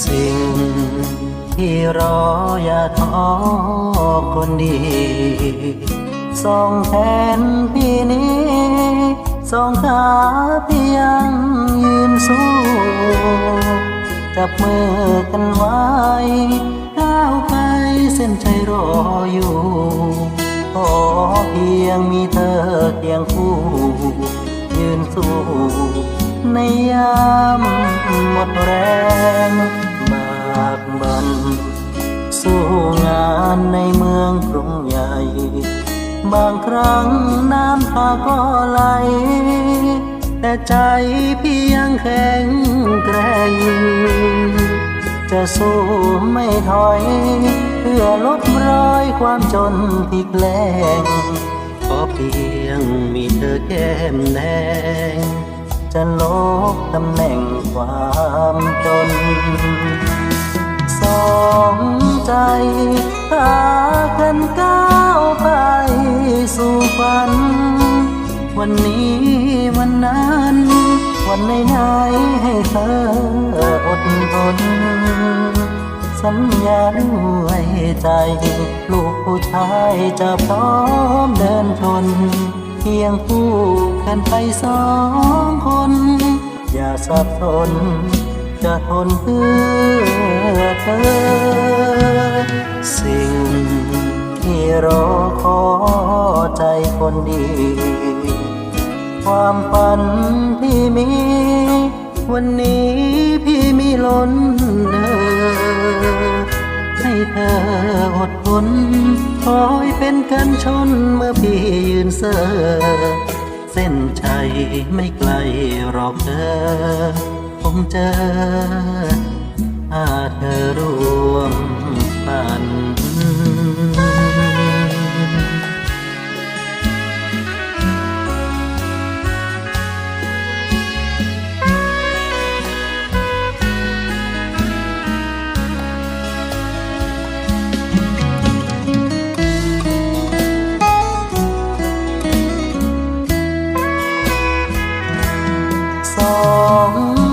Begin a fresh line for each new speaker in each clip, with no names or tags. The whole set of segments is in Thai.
สิ่งที่รอย่าท้อคนดีสองแขนพี่นี้สองขาพี่ยังยืนสู้จับมือกันไว้ก้าวไปเส้นใจรออยู่ขอเพียงมีเธอเคียงคู่ ยืนสู้ ในยามหมดแรงบากบัน สู้งานในเมืองกรุงใหญ่ บางครั้งน้ำตาก็ไหล แต่ใจพี่ยังแข็งแกร่งจะสู้ไม่ถอย เพื่อลบรอยความจนที่แกล้งขอเพียงมีเธอแก้มแดง จะลบตำแหน่งความจน สองใจพากันก้าวไปสู่ฝัน วันนี้วันนั้น วันไหนไหนๆให้เธออดทน สัญญาด้วยใจ ลูกผู้ชายจะพร้อมเดินชน เพียงคู่กันไปสองคน อย่าสับสน จะทนเพื่อเธอ สิ่งที่รอขอใจคนดี ความฝันที่มี วันนี้พี่มีล้น เธออดทนคอยเป็นกันชนเมื่อพี่ยืนเซอเส้นชัยไม่ไกลหรอกเธอ ผมเจอถ้าเธอร่วม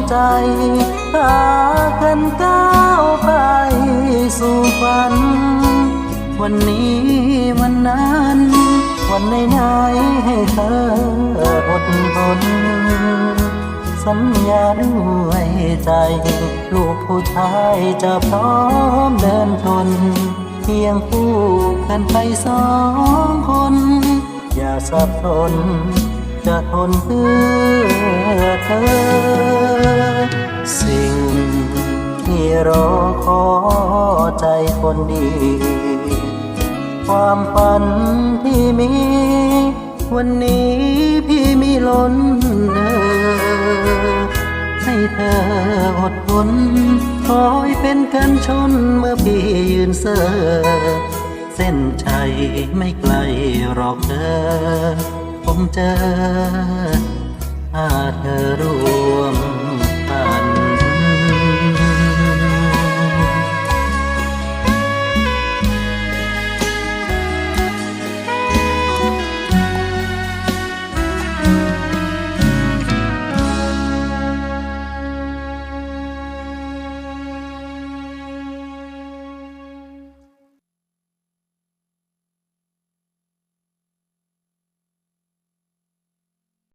ใจพากันก้าวไปสู่ฝัน วันนี้วันนั้น วันไหนไหนให้เธออดทนสัญญาด้วยใจ ลูกผู้ชายจะพร้อมเดินชนเพียงคู่กันไปสองคน อย่าสับสนจะทนเพื่อ รอขอใจคนดี ความฝันที่มี วันนี้พี่มีล้นเออให้เธออดทนคอยเป็นกันชนเมื่อพี่ยืนเซอเส้นชัยไม่ไกลหรอกเธอผมเจอถ้าเธอร่